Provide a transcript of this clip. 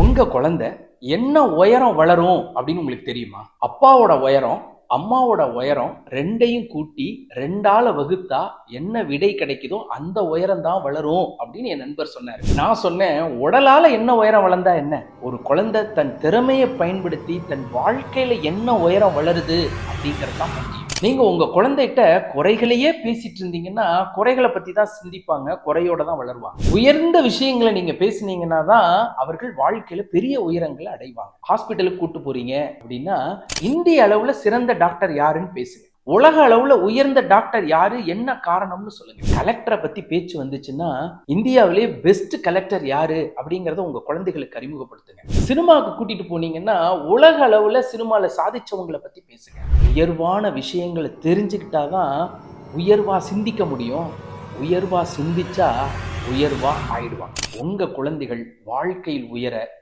உங்கள் குழந்தை என்ன உயரம் வளரும் அப்படின்னு உங்களுக்கு தெரியுமா? அப்பாவோட உயரம் அம்மாவோட உயரம் ரெண்டையும் கூட்டி ரெண்டால வகுத்தா என்ன விடை கிடைக்குதோ அந்த உயரம் தான் வளரும் அப்படின்னு என் நண்பர் சொன்னார். நான் சொன்னேன் உடலால என்ன உயரம் வளர்ந்தா என்ன? ஒரு குழந்தை தன் திறமையை பயன்படுத்தி தன் வாழ்க்கையில என்ன உயரம் வளருது? அப்படிங்கிறது தான் முக்கியம் நீங்க உங்க குழந்தைகிட்ட குறைகளையே பேசிட்டு இருந்தீங்கன்னா குறைகளை பத்தி தான் சிந்திப்பாங்க குறையோட தான் வளருவாங்க. உயர்ந்த விஷயங்களை நீங்க பேசுனீங்கன்னா தான் அவர்கள் வாழ்க்கையில பெரிய உயரங்களை அடைவாங்க. ஹாஸ்பிட்டலுக்கு கூட்டு போறீங்க அப்படின்னா இந்திய அளவுல சிறந்த டாக்டர் யாருன்னு பேசுங்க. உலக அளவுல உயர்ந்த டாக்டர் யாரு என்ன காரணம்னு சொல்லுங்க. கலெக்டரை பத்தி பேச்சு வந்துச்சுன்னா இந்தியாவிலே பெஸ்ட் கலெக்டர் யாரு அப்படிங்கறத உங்க குழந்தைகளுக்கு அறிமுகப்படுத்துங்க. சினிமாவுக்கு கூட்டிட்டு போனீங்கன்னா உலக அளவுல சினிமால சாதிச்சவங்களை பத்தி பேசுங்க. உயர்வான விஷயங்களை தெரிஞ்சுக்கிட்டாதான் உயர்வாக சிந்திக்க முடியும். உயர்வாக சிந்திச்சா உயர்வாக ஆயிடுவாங்க. உங்கள் குழந்தைகள் வாழ்க்கையில் உயர